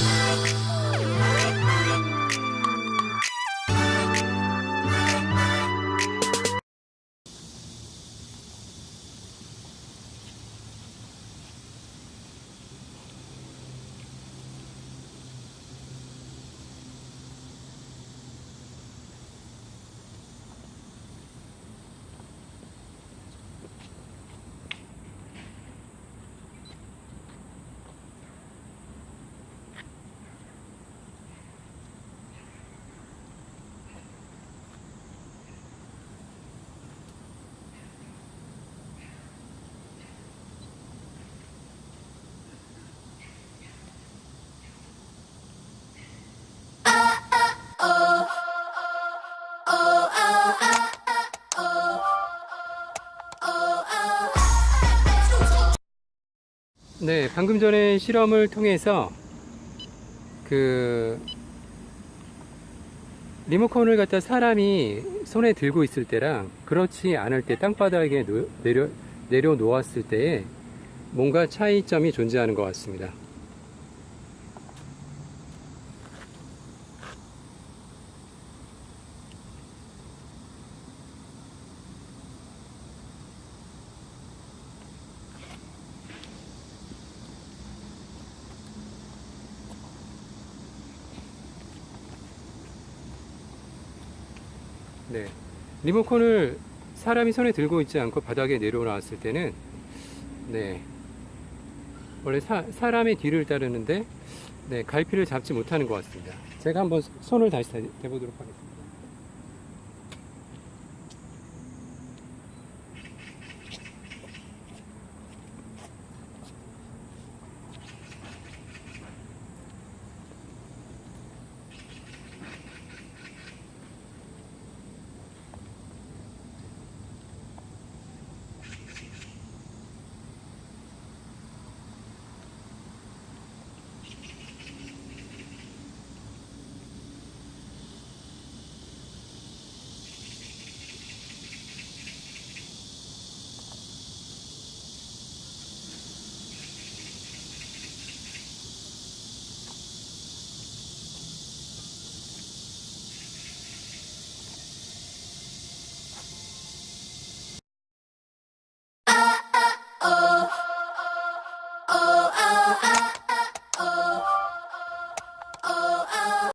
like 네, 방금 전에 실험을 통해서 그 리모컨을 갖다 사람이 손에 들고 있을 때랑 그렇지 않을 때 땅바닥에 놓- 내려 내려 놓았을 때에 뭔가 차이점이 존재하는 것 같습니다. 네. 리모컨을 사람이 손에 들고 있지 않고 바닥에 내려놨을 때는 네. 원래 사, 사람의 뒤를 따르는데 네, 갈피를 잡지 못하는 것 같습니다. 제가 한번 손을 다시 대- 대보도록 하겠습니다.